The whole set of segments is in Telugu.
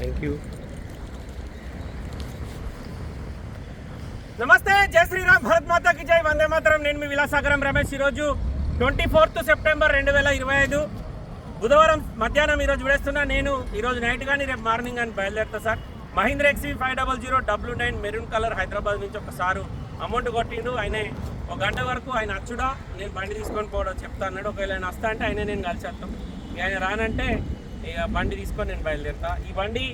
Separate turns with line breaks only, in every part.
థ్యాంక్ యూ నమస్తే జై శ్రీరామ్ భరత్ మాతాకి జై వందే మాతరం. నేను మీ విలాసాగరం రమేష్. ఈరోజు ట్వంటీ ఫోర్త్ సెప్టెంబర్ రెండు వేల ఇరవై ఐదు. బుధవారం మధ్యాహ్నం ఈరోజు విడేస్తున్నా. నేను ఈరోజు నైట్ కానీ రేపు మార్నింగ్ కానీ బయలుదేరుతా sir. Mahindra ఎక్సీ five double zero W nine maroon colour Hyderabad నుంచి ఒక సారు అమౌంట్ కొట్టిండు. ఆయన ఒక గంట వరకు ఆయన అచ్చుడా నేను బండి తీసుకొని పోవడం చెప్తా అన్నాడు. ఒకవేళ ఆయన వస్తా అంటే ఆయన నేను కలిసేస్తాం ఆయన రానంటే ఇక బండి తీసుకొని నేను బయలుదేరుతా. ఈ బండి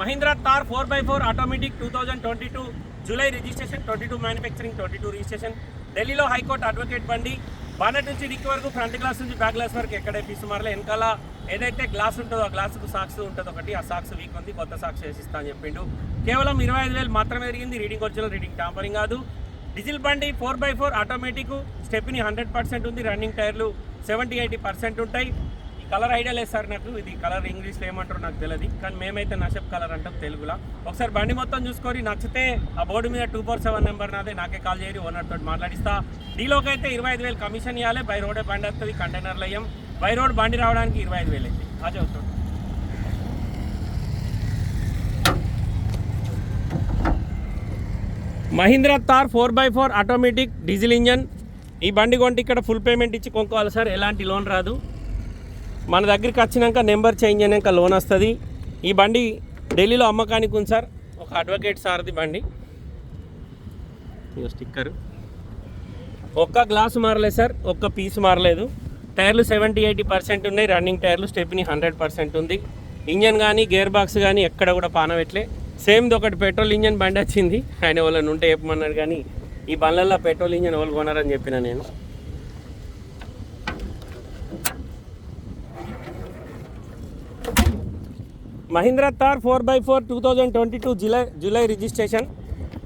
Mahindra Thar four by four automatic two thousand twenty two July registration twenty two manufacturing twenty two registration. ఢిల్లీలో హైకోర్టు అడ్వకేట్ బండి. బానెట్ నుంచి డిక్కి వరకు ఫ్రంట్ గ్లాస్ నుంచి బ్యాక్ గ్లాస్ వరకు ఎక్కడే పీసు మారలే వెనకాల ఏదైతే గ్లాస్ ఉంటుందో ఆ గ్లాసుకు సాక్స్ ఉంటుంది ఒకటి ఆ సాక్స్ వీక్ ఉంది కొత్త సాక్స్ వేసిస్తా అని చెప్పిండు. కేవలం ఇరవై ఐదు వేలు మాత్రమే జరిగింది రీడింగ్ ఒరిజినల్ రీడింగ్ టాంపరింగ్ కాదు. డీజిల్ బండి four by four automatic stepney hundred percent ఉంది రన్నింగ్ టైర్లు సెవెంటీ ఎయిటీ పర్సెంట్ ఉంటాయి. కలర్ ఐడియా లేదు సార్ నాకు. ఇది కలర్ ఇంగ్లీష్లో ఏమంటారో నాకు తెలియదు కానీ మేమైతే నషప్ కలర్ అంటాం తెలుగులో. ఒకసారి బండి మొత్తం చూసుకొని నచ్చితే ఆ బోర్డు మీద టూ ఫోర్ సెవెన్ నెంబర్ నాదే. నాకే కాల్ చేయరు ఓనర్ తోటి మాట్లాడిస్తా. డీలోకి అయితే ఇరవై ఐదు వేలు కమిషన్ ఇవ్వాలి బై రోడే బండి వస్తుంది కంటైనర్లు అయ్యాం బై రోడ్ బండి రావడానికి ఇరవై ఐదు వేలు అయితే. అది అవుతుంది Mahindra Thar four by four automatic diesel engine. ఈ బండి కొంటే ఇక్కడ ఫుల్ పేమెంట్ ఇచ్చి కొనుక్కోవాలి సార్. ఎలాంటి లోన్ రాదు. మన దగ్గరికి వచ్చినాక నెంబర్ చేంజ్ అయినాక లోన్ వస్తుంది. ఈ బండి ఢిల్లీలో అమ్మకానికి ఉంది సార్. ఒక అడ్వకేట్ సార్ది బండి. స్టిక్కర్. ఒక్క గ్లాస్ మారలేదు సార్. ఒక్క పీస్ మారలేదు. టైర్లు సెవెంటీ ఎయిటీ పర్సెంట్ ఉన్నాయి. రన్నింగ్ టైర్లు స్టెప్ని హండ్రెడ్ పర్సెంట్ ఉంది. ఇంజన్ కానీ గేర్ బాక్స్ కానీ ఎక్కడ కూడా పానవెట్లే సేమ్ది ఒకటి పెట్రోల్ ఇంజన్ బండి వచ్చింది. ఆయన వాళ్ళని ఉంటే చెప్పమన్నారు కానీ ఈ బండ్లలో పెట్రోల్ ఇంజన్ వాళ్ళు కొనారని చెప్పిన నేను. Mahindra Thar four by four two thousand twenty two July July registration.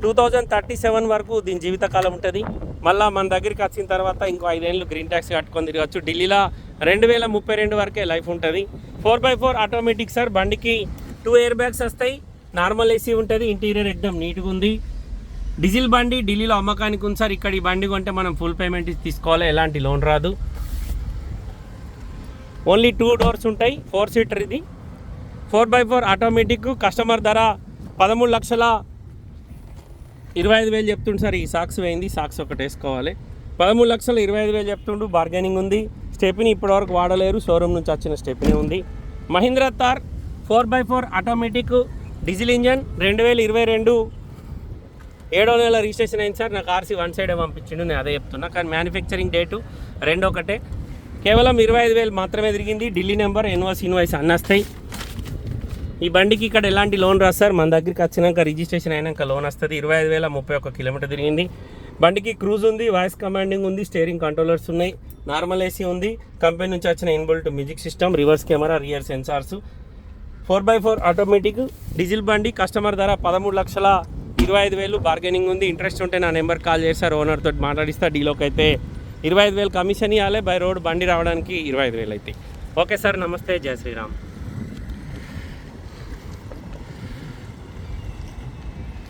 Two thousand thirty seven వరకు దీని జీవితకాలం ఉంటుంది. మళ్ళీ మన దగ్గరికి వచ్చిన తర్వాత ఇంకో ఐదేళ్ళు గ్రీన్ ట్యాక్స్ కట్టుకొని తిరగచ్చు. ఢిల్లీలో రెండు వేల ముప్పై రెండు వరకే లైఫ్ ఉంటుంది. Four by four automatic sir బండికి టూ ఎయిర్ బ్యాగ్స్ వస్తాయి. నార్మల్ ఏసీ ఉంటుంది ఇంటీరియర్ ఎక్దమ్ నీట్గా ఉంది. డీజిల్ బండి ఢిల్లీలో అమ్మకానికి ఉంది సార్. ఇక్కడ ఈ బండి కొంటే మనం ఫుల్ పేమెంట్ తీసుకోవాలి ఎలాంటి లోన్ రాదు. ఓన్లీ టూ డోర్స్ ఉంటాయి ఫోర్ సీటర్ ఇది. Four by four automatic customer ధర పదమూడు లక్షల ఇరవై ఐదు వేలు చెప్తుండు సార్. ఈ సాక్స్ వేయింది సాక్స్ ఒకటి వేసుకోవాలి. పదమూడు లక్షల ఇరవై ఐదు వేలు చెప్తుండు బార్గెనింగ్ ఉంది. స్టెప్ని ఇప్పటివరకు వాడలేరు షోరూమ్ నుంచి వచ్చిన స్టెప్ని ఉంది. Mahindra Thar four by four automatic diesel engine రెండు వేల ఇరవై రెండు ఏడో నెల రిజిస్ట్రేషన్ అయింది సార్. నాకు ఆర్సీ వన్ సైడే పంపించిండు నేను అదే చెప్తున్నా. కానీ మ్యానుఫ్యాక్చరింగ్ డేటు రెండు ఒకటే కేవలం ఇరవై ఐదు వేలు మాత్రమే తిరిగింది. ఢిల్లీ నెంబర్ ఎన్వాస్ ఇన్వాయిస్ అన్నస్తాయి ఈ బండికి ఇక్కడ ఎలాంటి లోన్ రాదు సార్ మన దగ్గరికి వచ్చినాక రిజిస్ట్రేషన్ అయినాక లోన్ వస్తుంది. ఇరవై ఐదు వేల ముప్పై ఒక్క కిలోమీటర్ తిరిగింది. బండికి క్రూజ్ ఉంది వాయిస్ కమాండింగ్ ఉంది స్టీరింగ్ కంట్రోలర్స్ ఉన్నాయి నార్మల్ ఏసీ ఉంది. కంపెనీ నుంచి వచ్చిన inbuilt music system reverse camera rear sensors. Four by four automatic diesel బండి కస్టమర్ ధర పదమూడు లక్షల ఇరవై ఐదు వేలు. బార్గెనింగ్ ఉంది. ఇంట్రెస్ట్ ఉంటే నా నెంబర్ కాల్ చేస్తారు ఓనర్ తోటి మాట్లాడిస్తా డీలోకి అయితే. ఇరవై ఐదు వేలు కమిషన్ ఇవ్వాలి బై రోడ్ బండి రావడానికి ఇరవై ఐదు వేలు అయితే. ఓకే సార్ నమస్తే. జై శ్రీరామ్.